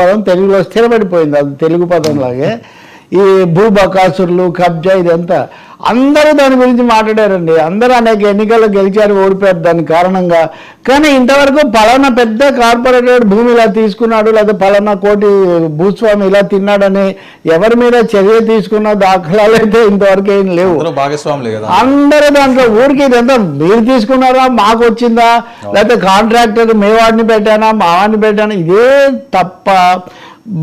పదం తెలుగులో స్థిరపడిపోయింది అది తెలుగు పదం లాగే. ఈ భూబకాసురులు కబ్జా ఇదంతా. అందరూ దాని గురించి మాట్లాడారండి. అందరూ అనేక ఎన్నికల్లో గెలిచారు ఓడిపోయారు దాని కారణంగా. కానీ ఇంతవరకు పలానా పెద్ద కార్పొరేటెడ్ భూమి ఇలా తీసుకున్నాడు లేదా పలానా కోటి భూస్వామి ఇలా తిన్నాడని ఎవరి మీద చర్య తీసుకున్న దాఖలాలు అయితే ఇంతవరకు ఏం లేవు. అందరూ దాంట్లో ఊరికి ఇదంతా మీరు తీసుకున్నారా మాకు వచ్చిందా లేకపోతే కాంట్రాక్టర్ మే వాడిని పెట్టానా మా వాడిని పెట్టానా ఇదే తప్ప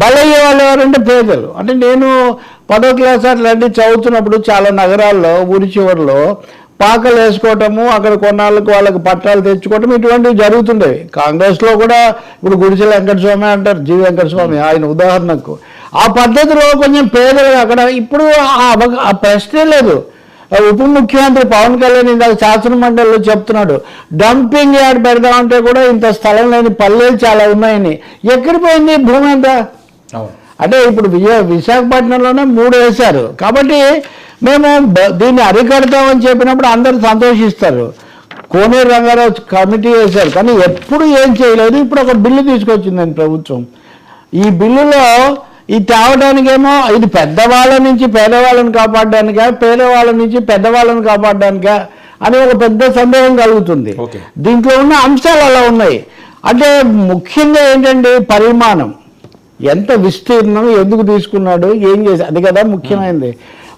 బలయ్యే వాళ్ళు ఎవరంటే పేదలు. అంటే నేను పదో క్లాస్ అట్లాంటి చదువుతున్నప్పుడు చాలా నగరాల్లో ఊరి చివరిలో పాకలు వేసుకోవటము అక్కడ కొన్నాళ్ళకు వాళ్ళకి పట్టాలు తెచ్చుకోవటం ఇటువంటివి జరుగుతుండేవి. కాంగ్రెస్లో కూడా ఇప్పుడు గుడిసెల వెంకటస్వామి అంటారు జి. వెంకటస్వామి ఆయన ఉదాహరణకు. ఆ పద్ధతిలో కొంచెం పేదలు అక్కడ ఇప్పుడు ఆ ప్రశ్నే లేదు. ఉప ముఖ్యమంత్రి పవన్ కళ్యాణ్ ఇందాక శాసనమండలిలో చెప్తున్నాడు డంపింగ్ యార్డ్ పెడదామంటే కూడా ఇంత స్థలం లేని పల్లెలు చాలా ఉన్నాయని. ఎక్కడి పోయింది భూమి అంతా? అవును. అంటే ఇప్పుడు విజయ విశాఖపట్నంలోనే మూడు వేశారు. కాబట్టి మేము దీన్ని అరికడతామని చెప్పినప్పుడు అందరూ సంతోషిస్తారు. కోనేరు రంగారావు కమిటీ వేశారు. కానీ ఎప్పుడు ఏం చేయలేదు. ఇప్పుడు ఒక బిల్లు తీసుకొచ్చిందండి ప్రభుత్వం. ఈ బిల్లులో ఈ తేవడానికేమో ఇది పెద్దవాళ్ళ నుంచి పేదవాళ్ళని కాపాడడానికా పేదవాళ్ళ నుంచి పెద్దవాళ్ళని కాపాడడానికా అని ఒక పెద్ద సందేహం కలుగుతుంది. దీంట్లో ఉన్న అంశాలు అలా ఉన్నాయి. అంటే ముఖ్యంగా ఏంటంటే పరిమాణం. ఎంత విస్తీర్ణం ఎందుకు తీసుకున్నాడు ఏం చేసి అది కదా ముఖ్యమైనది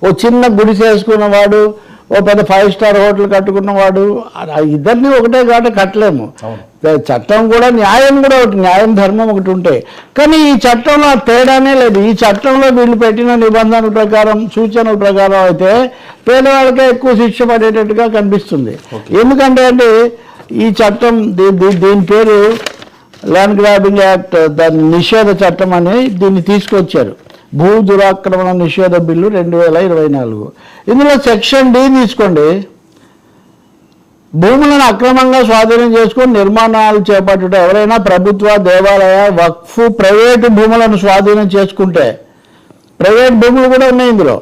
ఓ చిన్న గుడిసె వేసుకున్నవాడు ఓ పెద్ద ఫైవ్ స్టార్ హోటల్ కట్టుకున్నవాడు ఇద్దరిని ఒకటే కాట కట్టలేము. చట్టం కూడా న్యాయం కూడా ఒకటి న్యాయం ధర్మం ఒకటి ఉంటాయి కానీ ఈ చట్టంలో తేడానే లేదు. ఈ చట్టంలో వీళ్ళు పెట్టిన నిబంధనల ప్రకారం సూచనల ప్రకారం అయితే పేదవాళ్ళకే ఎక్కువ శిక్ష పడేటట్టుగా కనిపిస్తుంది. ఎందుకంటే అంటే ఈ చట్టం దీని పేరు ల్యాండ్ గ్రాబింగ్ యాక్ట్ దాని నిషేధ చట్టం అని దీన్ని తీసుకొచ్చారు. భూ దురాక్రమణ నిషేధ బిల్లు రెండు వేల ఇరవై నాలుగు. ఇందులో సెక్షన్ డి తీసుకోండి. భూములను అక్రమంగా స్వాధీనం చేసుకొని నిర్మాణాలు చేపట్టుట ఎవరైనా ప్రభుత్వ దేవాలయ వక్ఫ్ ప్రైవేటు భూములను స్వాధీనం చేసుకుంటే ప్రైవేట్ భూములు కూడా ఉన్నాయి ఇందులో.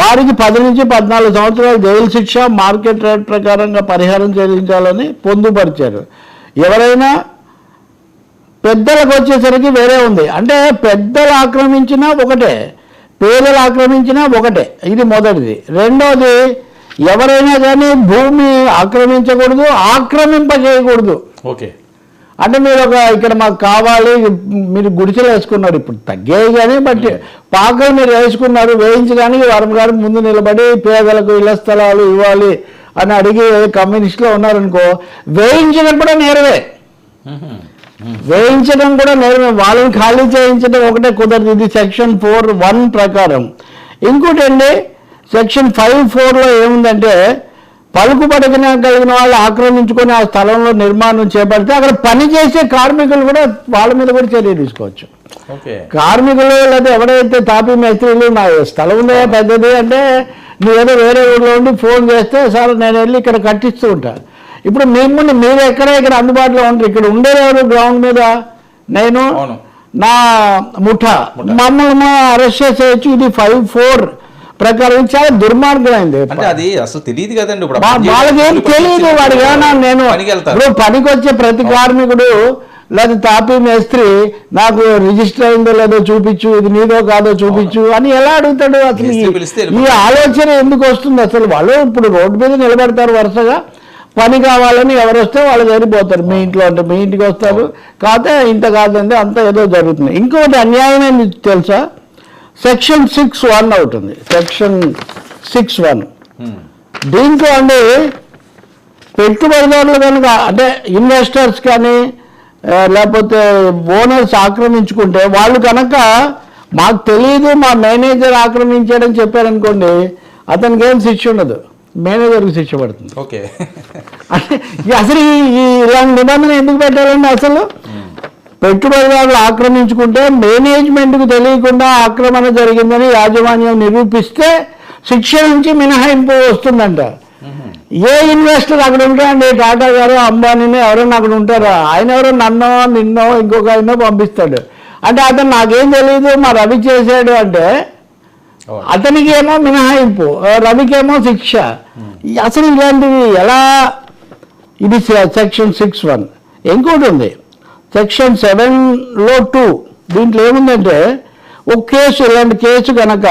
వారికి పది నుంచి పద్నాలుగు సంవత్సరాల జైలు శిక్ష మార్కెట్ రేట్ ప్రకారంగా పరిహారం చెల్లించాలని పొందుపరిచారు. ఎవరైనా పెద్దలకు వచ్చేసరికి వేరే ఉంది. అంటే పెద్దలు ఆక్రమించినా ఒకటే పేదలు ఆక్రమించినా ఒకటే. ఇది మొదటిది. రెండోది ఎవరైనా కానీ భూమి ఆక్రమించకూడదు ఆక్రమింప చేయకూడదు ఓకే. అంటే మీరు ఒక ఇక్కడ మాకు కావాలి మీరు గుడిసెలు వేసుకున్నారు. ఇప్పుడు తగ్గాయి కానీ బట్ పాకలు మీరు వేసుకున్నారు వేయించడానికి వరం గారు ముందు నిలబడి పేదలకు ఇళ్ళ స్థలాలు ఇవ్వాలి అని అడిగి కమ్యూనిస్టులో ఉన్నారనుకో వేయించడం కూడా నేరవే వేయించడం కూడా నేరమే. వాళ్ళని ఖాళీ చేయించడం ఒకటే కుదరదు. ఇది సెక్షన్ ఫోర్ వన్ ప్రకారం. ఇంకోటి అండి సెక్షన్ ఫైవ్ ఫోర్లో ఏముందంటే పలుకుబడిన కలిగిన వాళ్ళు ఆక్రమించుకొని ఆ స్థలంలో నిర్మాణం చేపడితే అక్కడ పని చేసే కార్మికులు కూడా వాళ్ళ మీద కూడా చర్య తీసుకోవచ్చు. కార్మికులు లేదా ఎవరైతే తాపీ మేస్త్రీలు నా స్థలం ఉందే పెద్దది అంటే నువ్వేదో వేరే ఊళ్ళో ఉండి ఫోన్ చేస్తే సార్ నేను వెళ్ళి ఇక్కడ కట్టిస్తూ ఉంటా. ఇప్పుడు మిమ్మల్ని మీరు ఎక్కడ ఇక్కడ అందుబాటులో ఉంటారు. ఇక్కడ ఉండేవారు గ్రౌండ్ మీద నేను. నా ముఠా. మమ్మల్ని అరెస్ట్ చేసేయచ్చు. ఇది ఫైవ్ ఫోర్ ప్రకారం. చాలా దుర్మార్గమైంది. అంటే అది అసలు తెలియదు కదండి. ఇప్పుడు వాళ్ళకి ఏం తెలియదు వాడు ఏమన్నా నేను ఇప్పుడు పనికి వచ్చే ప్రతి కార్మికుడు లేదా తాపీ మేస్త్రి నాకు రిజిస్టర్ అయిందో లేదో చూపించు ఇది నీదో కాదో చూపించు అని ఎలా అడుగుతాడు? అసలు ఈ-. ఆలోచన ఎందుకు వస్తుంది? అసలు వాళ్ళు ఇప్పుడు రోడ్డు మీద నిలబడతారు వరుసగా. పని కావాలని ఎవరు వస్తే వాళ్ళు జరిగిపోతారు మీ ఇంట్లో అంటే మీ ఇంటికి వస్తారు. కాకపోతే ఇంత కాదండి అంత ఏదో జరుగుతుంది. ఇంకొకటి అన్యాయం ఏంది తెలుసా? సెక్షన్ సిక్స్ వన్ అవుతుంది సెక్షన్ సిక్స్ వన్. ఉమ్. దీంట్లో అండి పెట్టుబడిదారులు కనుక అంటే ఇన్వెస్టర్స్ కానీ లేకపోతే ఓనర్స్ ఆక్రమించుకుంటే వాళ్ళు కనుక మాకు తెలియదు మా మేనేజర్ ఆక్రమించాడని చెప్పారనుకోండి అతనికి ఏం శిక్ష ఉండదు. మేనేజర్కి శిక్ష పడుతుంది. ఓకే. అంటే ఈ అసలు ఈ ఈ ఇలాంటి నిబంధన ఎందుకు పెట్టాలండి అసలు? పెట్టుబడిదారులు ఆక్రమించుకుంటే మేనేజ్మెంట్కు తెలియకుండా ఆక్రమణ జరిగిందని యాజమాన్యం నిరూపిస్తే శిక్ష నుంచి మినహాయింపు వస్తుందంట. ఏ ఇన్వెస్టర్ అక్కడ ఉంటారండి టాటా గారు అంబానీని ఎవరైనా అక్కడ ఉంటారా? ఆయన ఎవరో నన్నో నిన్నో ఇంకొక ఆయనో పంపిస్తాడు. అంటే అతను నాకేం తెలియదు మా రవి చేశాడు అంటే అతనికి ఏమో మినహాయింపు రవికేమో శిక్ష. అసలు ఇలాంటివి ఎలా ఇది సెక్షన్ సిక్స్ వన్? ఇంకోటి ఉంది. సెక్షన్ సెవెన్లో టూ. దీంట్లో ఏముందంటే ఒక కేసు ఇలాంటి కేసు కనుక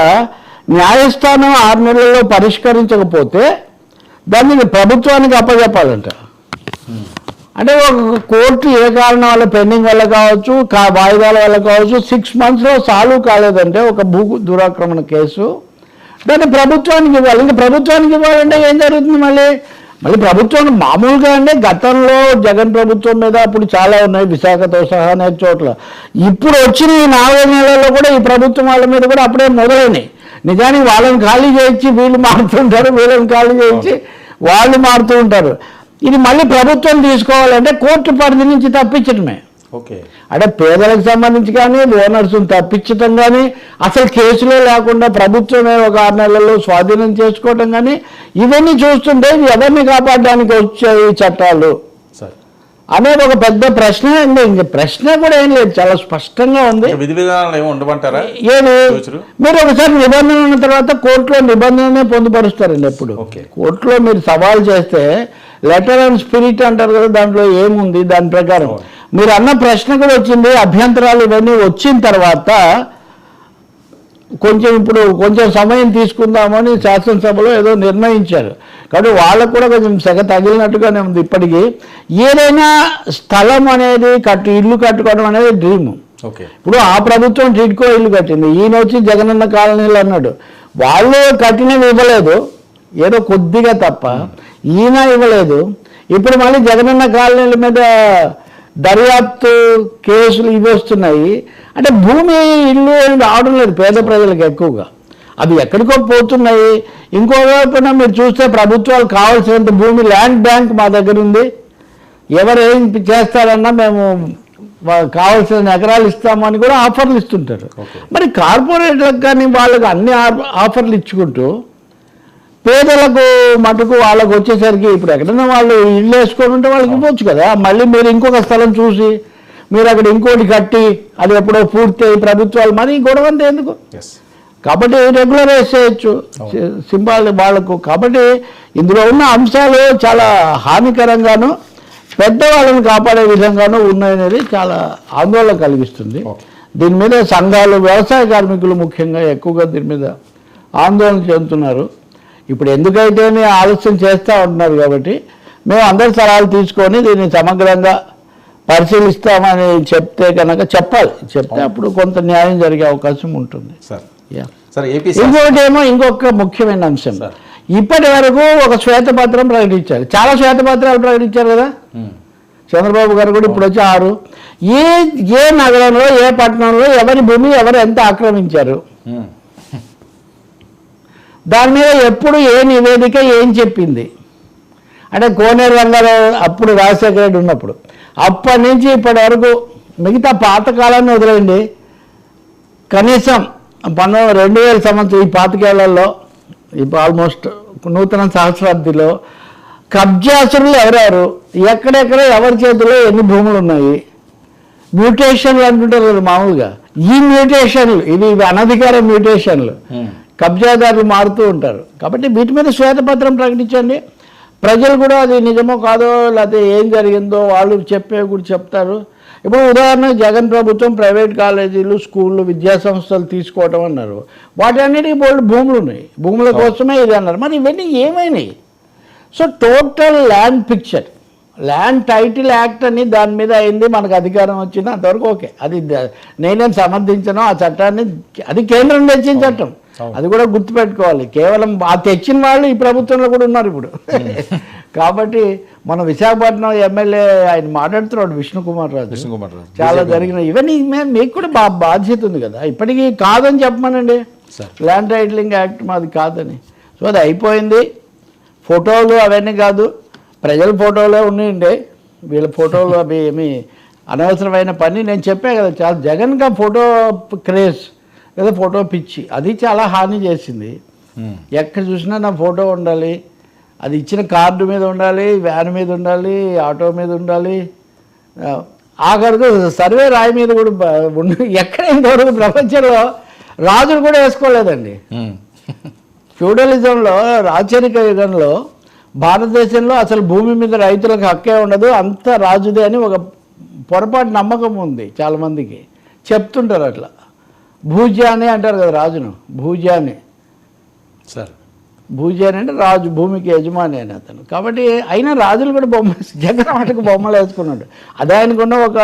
న్యాయస్థానం ఆరు నెలల్లో పరిష్కరించకపోతే దాన్ని ప్రభుత్వానికి అప్పచెప్పాలంట అంటే ఒక కోర్టు ఏ కారణం వల్ల పెండింగ్ వల్ల కావచ్చు కా వాయిదాల వల్ల కావచ్చు సిక్స్ మంత్స్లో సాల్వ్ కాలేదంటే ఒక భూ దురాక్రమణ కేసు. దాన్ని ప్రభుత్వానికి ఇవ్వాలి. ఇంకా ప్రభుత్వానికి ఇవ్వాలంటే ఏం జరుగుతుంది మళ్ళీ? మళ్ళీ ప్రభుత్వం మామూలుగా అంటే గతంలో జగన్ ప్రభుత్వం మీద అప్పుడు చాలా ఉన్నాయి విశాఖతో సహా అనేక చోట్ల. ఇప్పుడు వచ్చిన ఈ నాలుగు నెలల్లో కూడా ఈ ప్రభుత్వం వాళ్ళ మీద కూడా అప్పుడే మొదలైనాయి. నిజానికి వాళ్ళని ఖాళీ చేయించి వీళ్ళు మారుతుంటారు వీళ్ళని ఖాళీ చేయించి వాళ్ళు మారుతూ ఉంటారు. ఇది మళ్ళీ ప్రభుత్వం తీసుకోవాలంటే కోర్టు పరిధి నుంచి తప్పించడమే. ఓకే. అంటే పేదలకు సంబంధించి కానీ ఓనర్స్ తప్పించటం కానీ అసలు కేసులో లేకుండా ప్రభుత్వమే ఒక ఆరు నెలల్లో స్వాధీనం చేసుకోవటం కానీ ఇవన్నీ చూస్తుంటే ఎవరిని కాపాడడానికి వచ్చాయి ఈ చట్టాలు? సార్. అనేది ఒక పెద్ద ప్రశ్న అండి. ఇంక ప్రశ్న కూడా ఏం లేదు. చాలా స్పష్టంగా ఉంది. విధి విధానాలు ఏమి ఉండమంటారా? సూచనలు? మీరు ఒకసారి నిబంధన ఉన్న తర్వాత కోర్టులో నిబంధననే పొందుపరుస్తారండి ఎప్పుడు. ఓకే. కోర్టులో మీరు సవాల్ చేస్తే లెటర్ అండ్ స్పిరిట్ అంటారు కదా దాంట్లో ఏముంది? దాని ప్రకారం. మీరు అన్న ప్రశ్న కూడా వచ్చింది అభ్యంతరాలు ఇవన్నీ వచ్చిన తర్వాత కొంచెం ఇప్పుడు కొంచెం సమయం తీసుకుందామని శాసనసభలో ఏదో నిర్ణయించారు. కాబట్టి వాళ్ళకు కూడా కొంచెం సెగ తగిలినట్టుగానే ఉంది ఇప్పటికీ. ఏదైనా స్థలం అనేది కట్టు ఇల్లు కట్టుకోవడం అనేది డ్రీమ్ ఓకే. ఇప్పుడు ఆ ప్రభుత్వం టిడ్కో ఇల్లు కట్టింది. ఈయన వచ్చి జగనన్న కాలనీలు అన్నాడు. వాళ్ళు కట్టినవి ఇవ్వలేదు. ఏదో కొద్దిగా తప్ప. ఈయన ఇవ్వలేదు. ఇప్పుడు మళ్ళీ జగనన్న కాలనీల మీద దర్యాప్తు కేసులు ఇవి వస్తున్నాయి. అంటే భూమి ఇల్లు ఏమి రావడం లేదు పేద ప్రజలకు ఎక్కువగా. అవి ఎక్కడికో పోతున్నాయి. ఇంకో వైపున మీరు చూస్తే ప్రభుత్వాలు కావాల్సినంత భూమి ల్యాండ్ బ్యాంక్ మా దగ్గర ఉంది. ఎవరు ఏం చేస్తారన్నా మేము కావాల్సిన ఎకరాలు ఇస్తామని కూడా ఆఫర్లు ఇస్తుంటారు. మరి కార్పొరేట్లకు కానీ వాళ్ళకి అన్ని ఆఫర్లు ఇచ్చుకుంటూ పేదలకు మటుకు వాళ్ళకు వచ్చేసరికి ఇప్పుడు ఎక్కడైనా వాళ్ళు ఇల్లు వేసుకొని ఉంటే వాళ్ళకి ఇవ్వచ్చు కదా. మళ్ళీ మీరు ఇంకొక స్థలం చూసి మీరు అక్కడ ఇంకోటి కట్టి అది ఎప్పుడో పూర్తి అయ్యి ప్రభుత్వాలు మరి గొడవ అంతా ఎందుకు? కాబట్టి రెగ్యులరైజ్ చేయొచ్చు సింబాల్ వాళ్ళకు. కాబట్టి ఇందులో ఉన్న అంశాలు చాలా హానికరంగాను పెద్దవాళ్ళని కాపాడే విధంగాను ఉన్నాయనేది చాలా ఆందోళన కలిగిస్తుంది. దీని మీద సంఘాలు వ్యవసాయ కార్మికులు ముఖ్యంగా ఎక్కువగా దీని మీద ఆందోళన చెందుతున్నారు. ఇప్పుడు ఎందుకైతే ఆలస్యం చేస్తూ ఉంటున్నారు కాబట్టి మేము అందరి సలహాలు తీసుకొని దీన్ని సమగ్రంగా పరిశీలిస్తామని చెప్తే కనుక చెప్పాలి. చెప్తే అప్పుడు కొంత న్యాయం జరిగే అవకాశం ఉంటుంది. ఇంకొకటి ఏమో ఇంకొక ముఖ్యమైన అంశం. ఇప్పటి వరకు ఒక శ్వేతపత్రం ప్రకటించారు. చాలా శ్వేతపత్రాలు ప్రకటించారు కదా? చంద్రబాబు గారు కూడా ఇప్పుడు వచ్చి ఆరు. ఏ ఏ నగరంలో ఏ పట్టణంలో ఎవరి భూమి ఎవరు ఎంత ఆక్రమించారు? దాని మీద ఎప్పుడు ఏ నివేదిక ఏం చెప్పింది? అంటే కోనేరు రంగారావు అప్పుడు రాజశేఖర రెడ్డి ఉన్నప్పుడు. అప్పటి నుంచి ఇప్పటి వరకు మిగతా పాతకాలాన్ని వదిలేయండి. కనీసం పంతొమ్మిది రెండు వేల సంవత్సరం ఈ పాతికేళ్ళలో ఇప్పుడు ఆల్మోస్ట్ నూతన సహస్రాబ్దిలో కబ్జాసులు ఎవరెవరు? ఎక్కడెక్కడ ఎవరి చేతిలో ఎన్ని భూములు ఉన్నాయి? మ్యూటేషన్లు అంటుంటారు కదా మామూలుగా. ఈ మ్యూటేషన్లు ఇవి ఇవి అనధికార మ్యూటేషన్లు. కబ్జాదారులు మారుతూ ఉంటారు. కాబట్టి వీటి మీద శ్వేతపత్రం ప్రకటించండి. ప్రజలు కూడా అది నిజమో కాదో లేకపోతే ఏం జరిగిందో వాళ్ళు చెప్పే కూడా చెప్తారు. ఇప్పుడు ఉదాహరణ జగన్ ప్రభుత్వం ప్రైవేట్ కాలేజీలు స్కూళ్ళు విద్యా సంస్థలు తీసుకోవటం అన్నారు. వాటి అన్నిటికీ బోల్డ్ భూములు ఉన్నాయి. భూముల కోసమే ఇది అన్నారు. మరి ఇవన్నీ ఏమైనాయి? So total land picture land title act అని దాని మీద అయింది మనకు అధికారం వచ్చింది అంతవరకు ఓకే. అది నేనేం సమర్థించను ఆ చట్టాన్ని అది కేంద్రం తెచ్చిన చట్టం. అది కూడా గుర్తుపెట్టుకోవాలి. కేవలం ఆ తెచ్చిన వాళ్ళు ఈ ప్రభుత్వంలో కూడా ఉన్నారు ఇప్పుడు. కాబట్టి మన విశాఖపట్నం ఎమ్మెల్యే ఆయన మాట్లాడుతున్నాడు విష్ణుకుమార్ రాజు. విష్ణుకుమార్ రాజు. చాలా జరిగిన ఇవన్నీ మీకు కూడా బా బాధ్యత ఉంది కదా. ఇప్పటికీ కాదని చెప్పమనండి. ల్యాండ్ టైటిలింగ్ యాక్ట్ మాది కాదని. సో అది అయిపోయింది. ఫోటోలు అవన్నీ కాదు. ప్రజల ఫోటోలే ఉన్నాయండి. వీళ్ళ ఫోటోలు అవి ఏమి అనవసరమైన పని. నేను చెప్పే కదా చాలా జగన్గా ఫోటో క్రేజ్. లేదా ఫోటో పిచ్చి. అది చాలా హాని చేసింది. ఎక్కడ చూసినా నా ఫోటో ఉండాలి. అది ఇచ్చిన కార్డు మీద ఉండాలి వ్యాన్ మీద ఉండాలి ఆటో మీద ఉండాలి. ఆఖరికి సర్వే రాయి మీద కూడా ఉండి ఎక్కడ ఇంతవరకు ప్రపంచంలో రాజులు కూడా వేసుకోలేదండి. ఫ్యూడలిజంలో రాచరిక యుగంలో భారతదేశంలో అసలు భూమి మీద రైతులకు హక్కే ఉండదు. అంత రాజుదే అని ఒక పొరపాటు నమ్మకం ఉంది చాలామందికి. చెప్తుంటారు అట్లా. భూజాని అంటారు కదా రాజును భూజాని. సార్. భూజాని అంటే రాజు భూమికి యజమాని అని అతను. కాబట్టి అయినా రాజులు కూడా బొమ్మ జగన్ ఆటకు బొమ్మలు వేసుకున్నాడు. అదే ఆయనకున్న ఒక